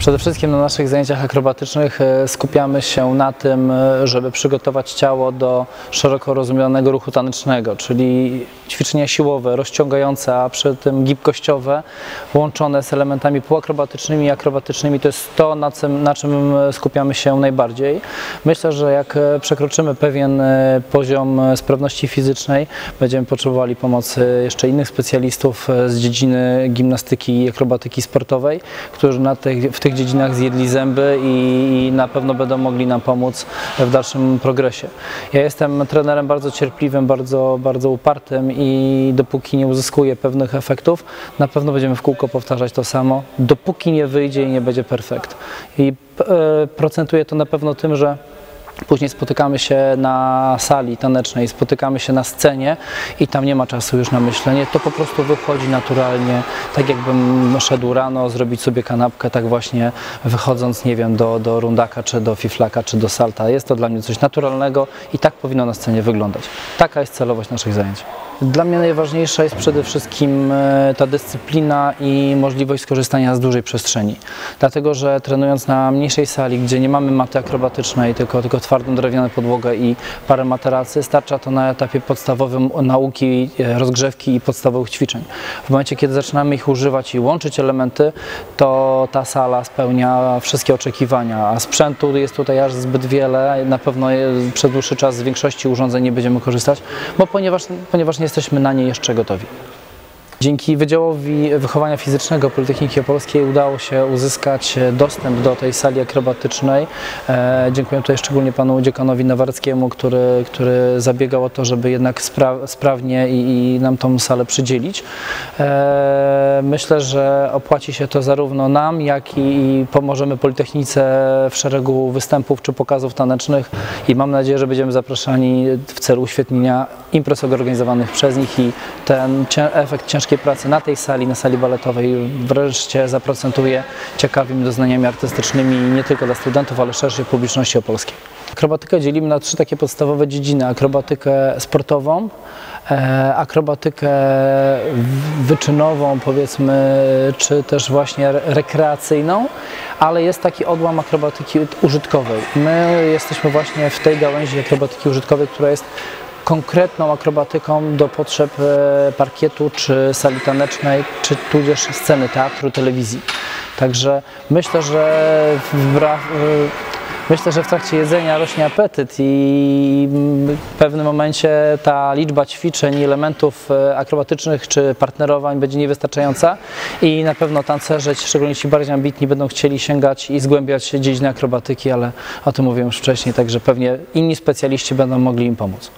Przede wszystkim na naszych zajęciach akrobatycznych e, skupiamy się na tym, e, żeby przygotować ciało do szeroko rozumianego ruchu tanecznego, czyli ćwiczenia siłowe, rozciągające, a przy tym gibkościowe, łączone z elementami półakrobatycznymi i akrobatycznymi. To jest to, na czym, na czym skupiamy się najbardziej. Myślę, że jak e, przekroczymy pewien e, poziom e, sprawności fizycznej, będziemy potrzebowali pomocy jeszcze innych specjalistów e, z dziedziny gimnastyki i akrobatyki sportowej, którzy na tych, w tych dziedzinach zjedli zęby i, i na pewno będą mogli nam pomóc w dalszym progresie. Ja jestem trenerem bardzo cierpliwym, bardzo, bardzo upartym i dopóki nie uzyskuję pewnych efektów, na pewno będziemy w kółko powtarzać to samo, dopóki nie wyjdzie i nie będzie perfekt. I e, procentuje to na pewno tym, że Później spotykamy się na sali tanecznej, spotykamy się na scenie i tam nie ma czasu już na myślenie. To po prostu wychodzi naturalnie, tak jakbym szedł rano zrobić sobie kanapkę, tak właśnie wychodząc, nie wiem, do, do rundaka, czy do fiflaka, czy do salta. Jest to dla mnie coś naturalnego i tak powinno na scenie wyglądać. Taka jest celowość naszych zajęć. Dla mnie najważniejsza jest przede wszystkim e, ta dyscyplina i możliwość skorzystania z dużej przestrzeni. Dlatego, że trenując na mniejszej sali, gdzie nie mamy maty akrobatycznej, tylko, tylko twardą drewnianą podłogę i parę materacy, starcza to na etapie podstawowym nauki, e, rozgrzewki i podstawowych ćwiczeń. W momencie, kiedy zaczynamy ich używać i łączyć elementy, to ta sala spełnia wszystkie oczekiwania, a sprzętu jest tutaj aż zbyt wiele. Na pewno je- przez dłuższy czas z większości urządzeń nie będziemy korzystać, bo ponieważ, ponieważ nie jesteśmy na nie jeszcze gotowi. Dzięki Wydziałowi Wychowania Fizycznego Politechniki Opolskiej udało się uzyskać dostęp do tej sali akrobatycznej. E, dziękuję tutaj szczególnie panu dziekanowi Nawarckiemu, który, który zabiegał o to, żeby jednak spra sprawnie i, i nam tą salę przydzielić. E, myślę, że opłaci się to zarówno nam, jak i pomożemy Politechnice w szeregu występów czy pokazów tanecznych i mam nadzieję, że będziemy zapraszani w celu uświetnienia imprez organizowanych przez nich i ten efekt ciężkiej pracy na tej sali, na sali baletowej wreszcie zaprocentuje ciekawymi doznaniami artystycznymi nie tylko dla studentów, ale szerszej publiczności opolskiej. Akrobatykę dzielimy na trzy takie podstawowe dziedziny. Akrobatykę sportową, e, akrobatykę wyczynową powiedzmy, czy też właśnie re- rekreacyjną, ale jest taki odłam akrobatyki użytkowej. My jesteśmy właśnie w tej gałęzi akrobatyki użytkowej, która jest konkretną akrobatyką do potrzeb e, parkietu, czy sali tanecznej, czy tudzież sceny teatru, telewizji. Także myślę, że e, Myślę, że w trakcie jedzenia rośnie apetyt i w pewnym momencie ta liczba ćwiczeń i elementów e, akrobatycznych czy partnerowań będzie niewystarczająca i na pewno tancerze, szczególnie ci bardziej ambitni, będą chcieli sięgać i zgłębiać dziedzinę akrobatyki, ale o tym mówiłem już wcześniej, także pewnie inni specjaliści będą mogli im pomóc.